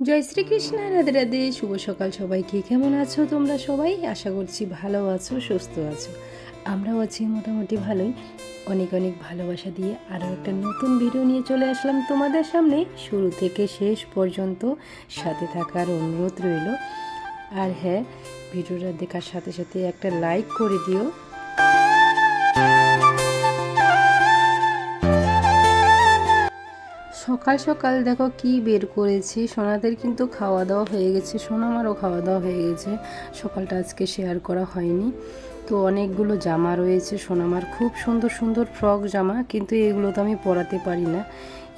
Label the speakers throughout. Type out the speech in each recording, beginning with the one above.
Speaker 1: জয় শ্রীকৃষ্ণ, রাধে রাধে, শুভ সকাল সবাইকে। কেমন আছো তোমরা সবাই? আশা করছি ভালো আছো, সুস্থ আছো। আমরাও আছি মোটামুটি ভালোই। অনেক অনেক ভালোবাসা দিয়ে আরও একটা নতুন ভিডিও নিয়ে চলে আসলাম তোমাদের সামনে। শুরু থেকে শেষ পর্যন্ত সাথে থাকার অনুরোধ রইল। আর হ্যাঁ ভিডিওটা দেখার সাথে সাথে একটা লাইক করে দিও। সকাল সকাল দেখো কি বের করেছি। সোনাদের কিন্তু খাওয়া দাওয়া হয়ে গেছে, সোনামারও খাওয়া দাওয়া হয়ে গেছে। সকালটা আজকে শেয়ার করা হয়নি। তো অনেকগুলো জামা রয়েছে, সোনামার খুব সুন্দর সুন্দর ফ্রক জামা, কিন্তু এগুলো তো আমি পরাতে পারি না।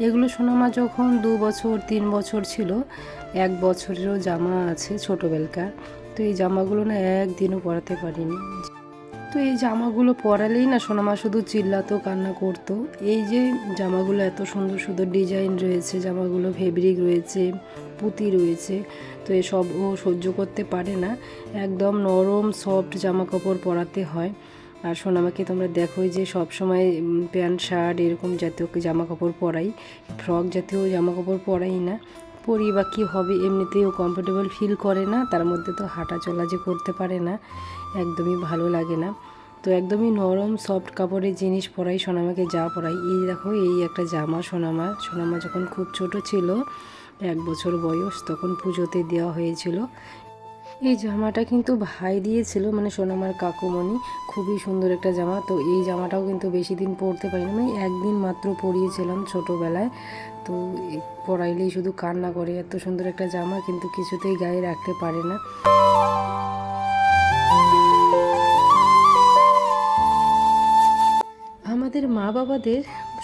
Speaker 1: এগুলো সোনামা যখন দু বছর, তিন বছর ছিল, এক বছরেরও জামা আছে ছোটোবেলকার। তো এই জামাগুলো না একদিনও পরাতে পারিনি। তো এই জামাগুলো পরালেই না সোনামা শুধু চিল্লাতো, কান্না করতো। এই যে জামাগুলো এত সুন্দর সুন্দর ডিজাইন রয়েছে, জামাগুলো ফেব্রিক রয়েছে, পুঁতি রয়েছে, তো এসব ও সহ্য করতে পারে না। একদম নরম সফট জামা কাপড় পরাতে হয়। আর সোনামাকে তোমরা দেখোই যে সব সময় প্যান্ট, শার্ট এরকম জাতীয় জামা কাপড় পরাই, ফ্রক জাতীয় জামা কাপড় পরাই না। পরি বা কী হবে এমনিতেও কমফোর্টেবল ফিল করে না, তার মধ্যে তো হাঁটা চলা যে করতে পারে না, একদমই ভালো লাগে না। তো একদমই নরম সফট কাপড়ের জিনিস পরাই সোনামাকে যা পরাই। এই দেখো, এই একটা জামা সোনামা। সোনামা যখন খুব ছোট ছিল, এক বছর বয়স, তখন পুজোতে দেওয়া হয়েছিল। এই জামাটা কিন্তু ভাই দিয়েছিল মানে সোনামার কাকুমণি। খুবই সুন্দর একটা জামা। তো এই জামাটাও কিন্তু বেশি দিন পরতে পারিনি। মানে একদিন মাত্র পরিয়েছিলাম ছোটোবেলায়। তো পরাইলেই শুধু কান্না করে। এত সুন্দর একটা জামা কিন্তু কিছুতেই গায়ে রাখতে পারে না। আমাদের মা বাবাদের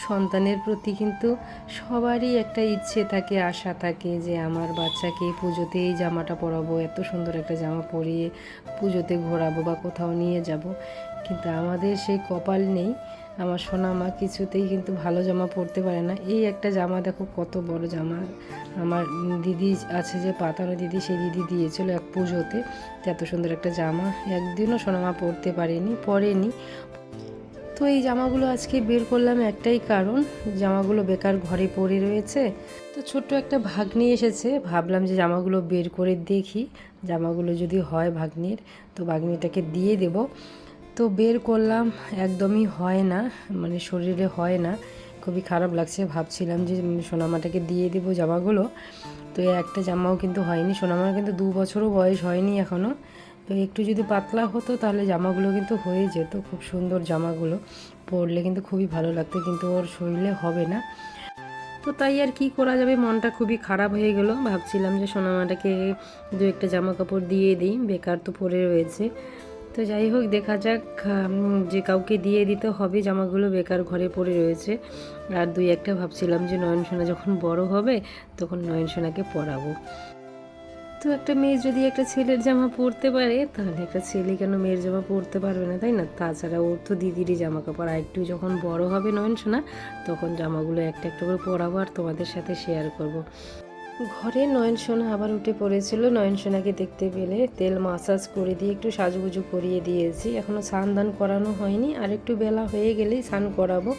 Speaker 1: সন্তানের প্রতি কিন্তু সবারই একটা ইচ্ছে থাকে, আশা থাকে যে আমার বাচ্চাকে পুজোতে এই জামাটা পরাবো, এত সুন্দর একটা জামা পরিয়ে পুজোতে ঘোরাবো বা কোথাও নিয়ে যাব। কিন্তু আমাদের সেই কপাল নেই। আমার সোনা মা কিছুতেই কিন্তু ভালো জামা পরতে পারে না। এই একটা জামা দেখো, কত বড় জামা। আমার দিদি আছে যে পাতানো দিদি, সেই দিদি দিয়েছিল এক পুজোতে। এত সুন্দর একটা জামা। একদিনও সোনামা পরতে পারেনি, পরেনি। তো এই জামাগুলো আজকে বের করলাম একটাই কারণ, জামাগুলো বেকার ঘরে পড়ে রয়েছে। তো ছোট্ট একটা ভাগ্নি এসেছে, ভাবলাম যে জামাগুলো বের করে দেখি। জামাগুলো যদি হয় ভাগ্নির, তো ভাগ্নিটাকে দিয়ে দেব। তো বের করলাম, একদমই হয় না মানে শরীরে হয় না। খুবই খারাপ লাগছে, ভাবছিলাম যে সোনামাটাকে দিয়ে দেবো জামাগুলো। তো একটা জামাও কিন্তু হয়নি, সোনামার কিন্তু দু বছরও বয়স হয়নি এখনও তো একটু যদি পাতলা হতো তাহলে জামাগুলো কিন্তু হয়ে যেত, খুব সুন্দর জামাগুলো। পরলে কিন্তু খুবই ভালো লাগতো, কিন্তু ওর শরীরে হবে না। তো তাই আর কি করা যাবে, মনটা খুবই খারাপ হয়ে গেল। ভাবছিলাম যে সোনামাটাকে দু একটা জামা কাপড় দিয়ে দিই, বেকার তো পরে রয়েছে। তো যাই হোক, দেখা যাক যে কাউকে দিয়ে দিতে হবে জামাগুলো, বেকার ঘরে পড়ে রয়েছে। আর দুই একটা ভাবছিলাম যে নয়নসোনা যখন বড় হবে, তখন নয়নসোনাকে পরাবো। তো একটা মেয়ে যদি একটা ছেলের জামা পরতে পারে, তাহলে একটা ছেলে কেন মেয়ের জামা পরতে পারবে না, তাই না তাছাড়া ওর তো দিদিরই জামা কাপড় আর একটু যখন বড় হবে নয়ন শোনা তখন জামাগুলো একটা একটা করে পরাবো আর তোমাদের সাথে শেয়ার করব। ঘরে নয়ন সোনা আবার উঠে পড়েছিল। নয়ন সোনাকে দেখতে পেলে তেল মাসাজ করে দিয়ে একটু সাজুগুজু করিয়ে দিয়েছি। এখনও স্নান দান করানো হয়নি। আর একটু বেলা হয়ে গেলেই স্নান করাবো।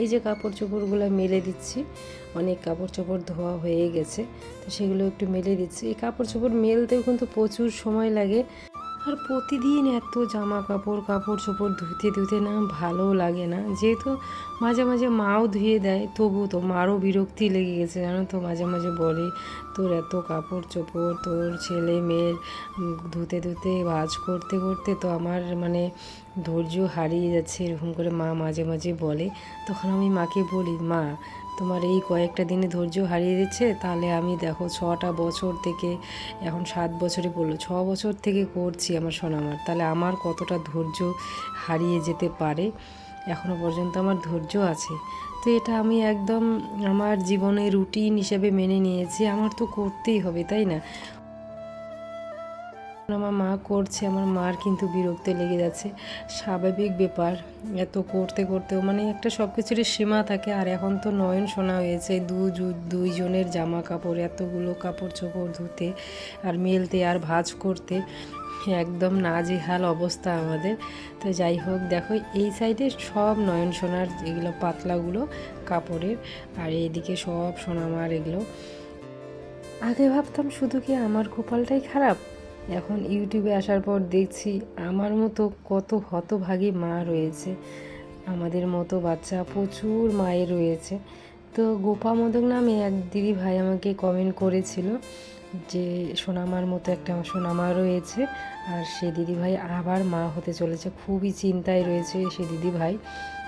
Speaker 1: এই যে কাপড় চোপড়গুলো মেলে দিচ্ছি, অনেক কাপড় চোপড় ধোয়া হয়ে গেছে, তো সেগুলো একটু মেলে দিচ্ছি। এই কাপড় চোপড় মেলতেও কিন্তু প্রচুর সময় লাগে। আর প্রতিদিন এত জামা কাপড় কাপড় চোপড় ধুতে ধুতে না ভালো লাগে না। যেহেতু মাঝে মাঝে মাও ধুয়ে দেয় তবু তো মারও বিরক্তি লেগে গেছে, জানো তো? মাঝে মাঝে বলে, তোর এত কাপড় চোপড়, তোর ছেলে মেয়ের ধুতে ধুতে, ভাজ করতে করতে তো আমার মানে ধৈর্য হারিয়ে যাচ্ছে, এরকম করে মা মাঝে মাঝে বলে। তখন আমি মাকে বলি, মা তোমার এই কয়েকটা দিনে ধৈর্য হারিয়ে দিচ্ছে তাহলে আমি দেখো ছটা বছর থেকে, এখন সাত বছরে পড়ল, ছ বছর থেকে করছি আমার সোনামার। তাহলে আমার কতটা ধৈর্য হারিয়ে যেতে পারে? এখনও পর্যন্ত আমার ধৈর্য আছে। তো এটা আমি একদম আমার জীবনে রুটিন হিসেবে মেনে নিয়েছি, আমার তো করতেই হবে, তাই না? আমার মা করছে, আমার মার কিন্তু বিরক্ত লেগে যাচ্ছে। স্বাভাবিক ব্যাপার, এত করতে করতেও মানে একটা সব কিছুরই সীমা থাকে। আর এখন তো নয়ন শোনা হয়েছে, দু দুইজনের জামা কাপড়, এতগুলো কাপড় চোপড় ধুতে আর মেলতে আর ভাজ করতে, একদম নাজেহাল অবস্থা আমাদের। তো যাই হোক, দেখো এই সাইডে সব নয়ন সোনার এগুলো পাতলাগুলো কাপড়ের, আর এইদিকে সব সোনামার এগুলো। আগে ভাবতাম শুধু কি আমার কপালটাই খারাপ? এখন ইউটিউবে আসার পর দেখছি আমার মতো কত হতভাগী মা রয়েছে। আমাদের মতো বাচ্চা প্রচুর মায়ের রয়েছে। তো গোপা মোদক নামে এক দিদি ভাই আমাকে কমেন্ট করেছিল যে, সোনামার মতো একটা সোনামা রয়েছে আর সে দিদি ভাই আবার মা হতে চলেছে। খুবই চিন্তায় রয়েছে সে দিদি ভাই।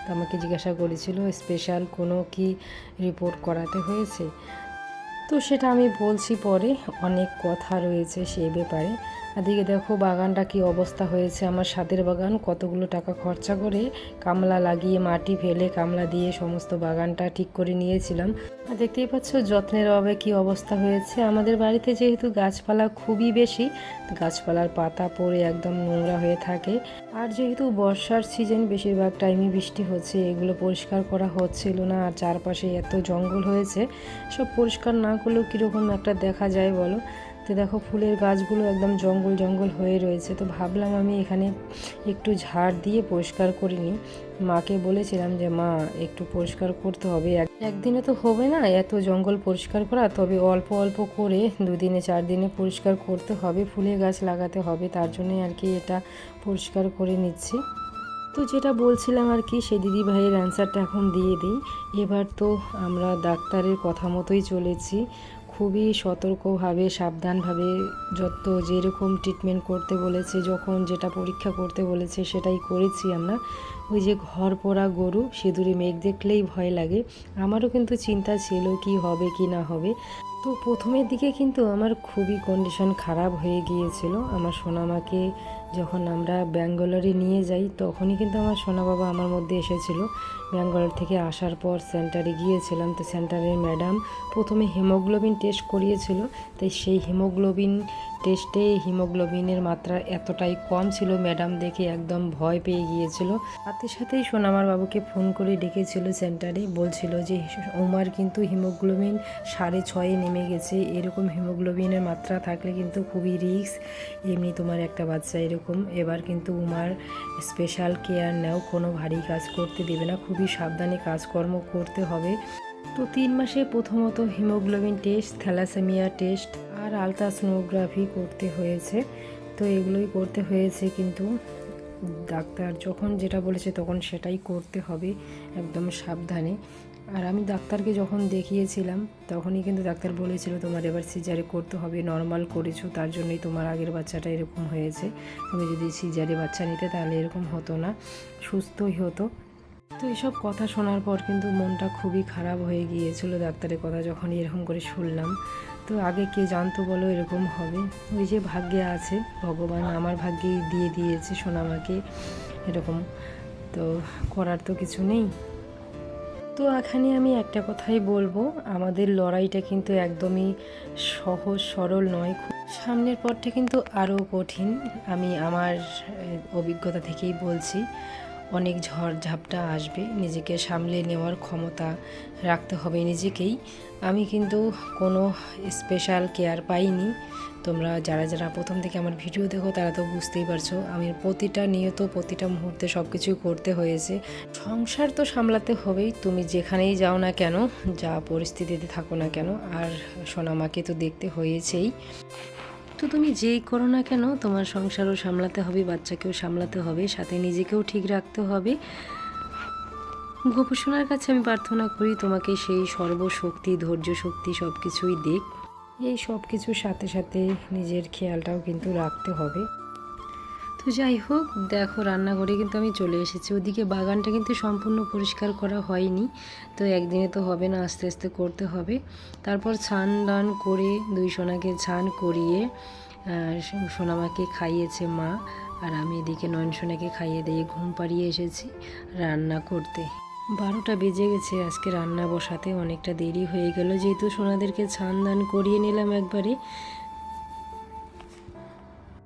Speaker 1: তো আমাকে জিজ্ঞাসা করেছিল, স্পেশাল কোনো কি রিপোর্ট করাতে হয়েছে? তো সেটা আমি বলছি পরে, অনেক কথা রয়েছে সে ব্যাপারে। এদিকে দেখো, বাগানটা কি অবস্থা হয়েছে? আমার সাদের বাগান, কতগুলো টাকা খরচা করে কামলা লাগিয়ে মাটি ফেলে কামলা দিয়ে সমস্ত বাগানটা ঠিক করে নিয়েছিলাম। আর দেখতেই পাচ্ছ, যত্নের অভাবে কি অবস্থা হয়েছে? আমাদের বাড়িতে যেহেতু গাছপালা খুবই বেশি গাছপালার পাতা পড়ে একদম নোংরা হয়ে থাকে। আর যেহেতু বর্ষার সিজন বেশিরভাগ টাইমই বৃষ্টি হচ্ছে, এগুলো পরিষ্কার করা হচ্ছিল না, আর চারপাশে এত জঙ্গল হয়েছে। সব পরিষ্কার না করলেও কীরকম একটা দেখা যায় বলো? তো দেখো ফুলের গাছগুলো একদম জঙ্গল জঙ্গল হয়ে রয়েছে। তো ভাবলাম আমি এখানে একটু ঝাড় দিয়ে পরিষ্কার করে নিই। মাকে বলেছিলাম যে, মা, একটু পরিষ্কার করতে হবে। এক- একদিনে তো হবে না, এত জঙ্গল পরিষ্কার করা, তবে অল্প অল্প করে দুদিনে চার দিনে পরিষ্কার করতে হবে, ফুলের গাছ লাগাতে হবে, তার জন্যই আর কি এটা পরিষ্কার করে নিচ্ছি। তো যেটা বলছিলাম আর কি সেই দিদি ভাইয়ের অ্যান্সারটা এখন দিয়ে দিই। এবার তো আমরা ডাক্তারের কথা মতোই চলেছি। খুবই সতর্কভাবে, সাবধানভাবে, যত যেরকম ট্রিটমেন্ট করতে বলেছে, যখন যেটা পরীক্ষা করতে বলেছে, সেটাই করেছি আমরা। ওই যে ঘর পোড়া গরু, সিঁদুরে মেঘ দেখলেই ভয় লাগে। আমারও কিন্তু চিন্তা ছিল কি হবে, কি না হবে। তো প্রথমের দিকে কিন্তু আমার খুবই কন্ডিশন খারাপ হয়ে গিয়েছিল। আমার সোনামাকে যখন আমরা ব্যাঙ্গালোরে নিয়ে যাই, তখনই কিন্তু আমার সোনা বাবা আমার মধ্যে এসেছিল। ব্যাঙ্গালোর থেকে আসার পর সেন্টারে গিয়েছিলাম। তো সেন্টারের ম্যাডাম প্রথমে হিমোগ্লোবিন টেস্ট করিয়েছিল। তাই সেই হিমোগ্লোবিন টেস্টে হিমোগ্লোবিনের মাত্রা এতটাই কম ছিল, ম্যাডাম দেখে একদম ভয় পেয়ে গিয়েছিল। সাথে সাথেই সোনামার বাবুকে ফোন করে ডেকেছিল সেন্টারে, বলছিল যে উমার কিন্তু হিমোগ্লোবিন সাড়ে ছয়ে নেমে গেছে। এরকম হিমোগ্লোবিনের মাত্রা থাকলে কিন্তু খুবই রিস্ক। এমনি তোমার একটা বাচ্চা এরকম এবার কিন্তু উমার স্পেশাল কেয়ার নাও, কোনো ভারী কাজ করতে দেবে না, খুবই সাবধানে কাজকর্ম করতে হবে। তো তিন মাসে প্রথমত হিমোগ্লোবিন টেস্ট থ্যালাসেমিয়া টেস্ট আর আলট্রাসোনোগ্রাফি করতে হয়েছে। তো এগুলোই করতে হয়েছে কিন্তু ডাক্তার যখন যেটা বলেছে তখন সেটাই করতে হবে, একদম সাবধানে। আর আমি ডাক্তারকে যখন দেখিয়েছিলাম, তখনই কিন্তু ডাক্তার বলেছিল তোমার এবার সিজারে করতে হবে নর্মাল করেছ, তার জন্যই তোমার আগের বাচ্চাটা এরকম হয়েছে। তুমি যদি সিজারে বাচ্চা নিতে, তাহলে এরকম হতো না, সুস্থই হতো। তো এসব কথা শোনার পর কিন্তু মনটা খুবই খারাপ হয়ে গিয়েছিল ডাক্তারের কথা যখন এরকম করে শুনলাম। তো আগে কে জানতো বলো এরকম হবে? ওই যে ভাগ্যে আছে, ভগবান আমার ভাগ্যেই দিয়ে দিয়েছে সোনামাকে এরকম। তো করার তো কিছু নেই। তো এখানে আমি একটা কথাই বলব, আমাদের লড়াইটা কিন্তু একদমই সহজ, সরল নয় সামনের পথটা কিন্তু আরও কঠিন, আমি আমার অভিজ্ঞতা থেকেই বলছি। অনেক ঝড় ঝাপটা আসবে, নিজেকে সামলে নেওয়ার ক্ষমতা রাখতে হবে নিজেকেই। আমি কিন্তু কোনো স্পেশাল কেয়ার পাইনি। তোমরা যারা যারা প্রথম থেকে আমার ভিডিও দেখো, তারা তো বুঝতেই পারছ, আমি প্রতিটা নিয়ত, প্রতিটা মুহূর্তে সব কিছুই করতে হয়েছে। সংসার তো সামলাতে হবেই, তুমি যেখানেই যাও না কেন, যা পরিস্থিতিতে থাকো না কেন, আর সোনামাকে তো দেখতে হয়েছেই। তো তুমি যেই করো না কেন, তোমার সংসারও সামলাতে হবে, বাচ্চাকেও সামলাতে হবে, সাথে নিজেকেও ঠিক রাখতে হবে। গোপসোনার কাছে আমি প্রার্থনা করি তোমাকে সেই সর্বশক্তি ধৈর্য শক্তি সব কিছুই দিক। এই সব কিছুর সাথে সাথে নিজের খেয়ালটাও কিন্তু রাখতে হবে। তো যাই হোক, দেখো রান্নাঘরে কিন্তু আমি চলে এসেছি। ওদিকে বাগানটা কিন্তু সম্পূর্ণ পরিষ্কার করা হয়নি, তো একদিনে তো হবে না, আস্তে আস্তে করতে হবে। তারপর ছান দান করে দুই সোনাকে ছান করিয়ে সোনামাকে খাইয়েছে মা, আর আমি এদিকে নয়ন সোনাকে খাইয়ে দিয়ে ঘুম পাড়িয়ে এসেছি রান্না করতে। বারোটা বেজে গেছে, আজকে রান্না বসাতে অনেকটা দেরি হয়ে গেল। যেহেতু সোনাদেরকে ছান দান করিয়ে নিলাম একবারে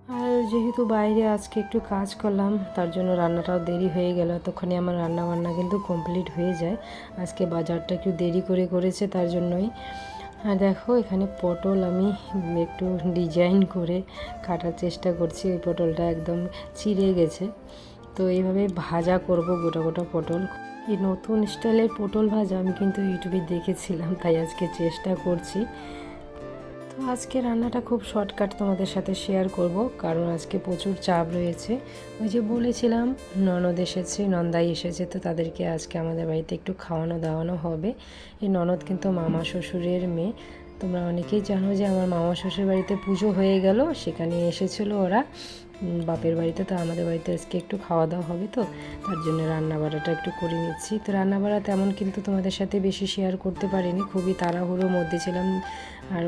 Speaker 1: আর যেহেতু বাইরে আজকে একটু কাজ করলাম, তার জন্য রান্নাটাও দেরি হয়ে গেল। তখনই আমার রান্না বান্না কিন্তু কমপ্লিট হয়ে যায়। আজকে বাজারটা একটু দেরি করে করেছে তার জন্যই। আর দেখো, এখানে পটল আমি একটু ডিজাইন করে কাটার চেষ্টা করছি। ওই পটলটা একদম চিড়ে গেছে। তো এইভাবে ভাজা করব গোটা গোটা পটল। এই নতুন স্টাইলের পটল ভাজা আমি কিন্তু ইউটিউবে দেখেছিলাম, তাই আজকে চেষ্টা করছি। তো আজকে রান্নাটা খুব শর্টকাট তোমাদের সাথে শেয়ার করব, কারণ আজকে প্রচুর চাপ রয়েছে। ওই যে বলেছিলাম, ননদ এসেছে, নন্দাই এসেছে, তো তাদেরকে আজকে আমাদের বাড়িতে একটু খাওয়ানো দাওয়ানো হবে। এই ননদ কিন্তু মামা শ্বশুরের মেয়ে। তোমরা অনেকেই জানো যে আমার মামা শ্বশুর বাড়িতে পুজো হয়ে গেল, সেখানে এসেছিল ওরা। বাপের বাড়িতে, তো আমাদের বাড়িতে আজকে একটু খাওয়া দাওয়া হবে তো, তার জন্য রান্না বাড়াটা একটু করে নিচ্ছি। তো রান্না বাড়া তেমন কিন্তু তোমাদের সাথে বেশি শেয়ার করতে পারিনি, খুবই তাড়াহুড়োর মধ্যে ছিলাম, আর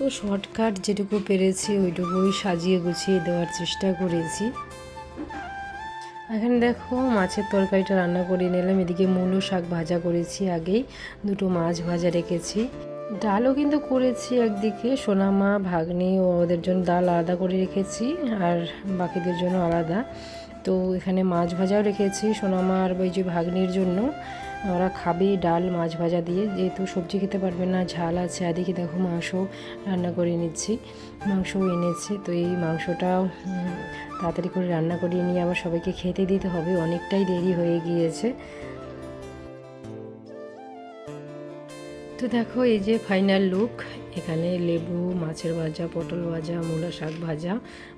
Speaker 1: তো শর্টকাট যেটুকু পেরেছি, ওইটুকুই সাজিয়ে গুছিয়ে দেওয়ার চেষ্টা করেছি। এখানে দেখো মাছের তরকারিটা রান্না করে নিলাম। এদিকে মূলো শাক ভাজা করেছি আগেই। দুটো মাছ ভাজা রেখেছি। ডালও কিন্তু করেছি একদিকে। সোনামা ভাগ্নি ওদের জন্য ডাল আলাদা করে রেখেছি আর বাকিদের জন্য আলাদা। তো এখানে মাছ ভাজাও রেখেছি সোনামা আর ওই যে ভাগ্নির জন্য। ওরা খাবে ডাল, মাছ ভাজা দিয়ে। যেহেতু সবজি খেতে পারবে না, ঝাল আছে। আদিকে দেখো মাংস রান্না করে নিচ্ছি। মাংসও এনেছে, তো এই মাংসটা তাড়াতাড়ি করে রান্না করিয়ে নিয়ে আবার সবাইকে খেতে দিতে হবে। অনেকটাই দেরি হয়ে গিয়েছে। তো দেখো এই যে ফাইনাল লুক এখানে লেবু, মাছের ভাজা, পটল ভাজা, মূলা শাক ভাজা,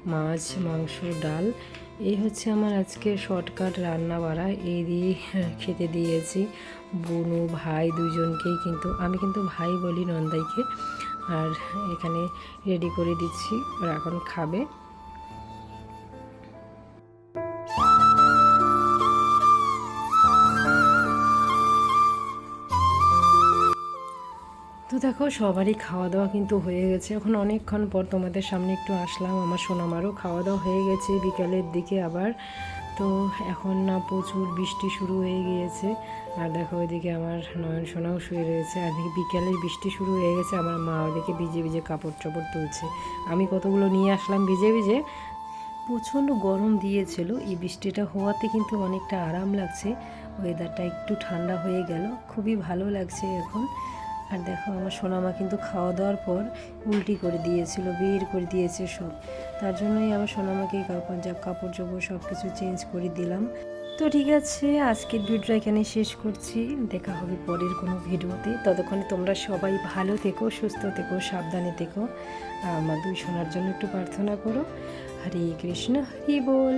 Speaker 1: মাছ, মাংস, ডাল। এই হচ্ছে আমার আজকে শর্টকাট রান্না বাড়া। এই দিয়ে খেতে দিয়েছি। বোনু, ভাই দুজনকেই কিন্তু, আমি কিন্তু ভাই বলি নন্দাইকে। আর এখানে রেডি করে দিচ্ছি। ওরা এখন খাবে। দেখো, সবারই খাওয়া দাওয়া কিন্তু হয়ে গেছে। এখন অনেকক্ষণ পর তোমাদের সামনে একটু আসলাম, আমার সোনামারও খাওয়া দাওয়া হয়ে গেছে বিকালের দিকে আবার। তো এখন না, প্রচুর বৃষ্টি শুরু হয়ে গিয়েছে। আর দেখো, ওইদিকে আমার নয়ন সোনাও শুয়ে রয়েছে। আর এদিকে বিকালের বৃষ্টি শুরু হয়ে গেছে, আমার মা ওদিকে ভিজে ভিজে কাপড় চোপড় তুলছে। আমি কতগুলো নিয়ে আসলাম ভিজে ভিজে? প্রচণ্ড গরম দিয়েছিল। এই বৃষ্টিটা হওয়াতে কিন্তু অনেকটা আরাম লাগছে। ওয়েদারটা একটু ঠান্ডা হয়ে গেল। খুবই ভালো লাগছে এখন। আর দেখো আমার সোনামা কিন্তু খাওয়া দাওয়ার পর উল্টি করে দিয়েছিল, বের করে দিয়েছে সব। তার জন্যই আমার সোনামাকে কাপড় কাপড় চোপড় সব কিছু চেঞ্জ করে দিলাম। তো ঠিক আছে, আজকের ভিডিওটা এখানে শেষ করছি। দেখা হবে পরের কোনো ভিডিওতে। ততক্ষণে তোমরা সবাই ভালো থেকো, সুস্থ থেকো, সাবধানে থেকো। আমার দুই সোনার জন্য একটু প্রার্থনা করো। হরে কৃষ্ণ, হরি বল।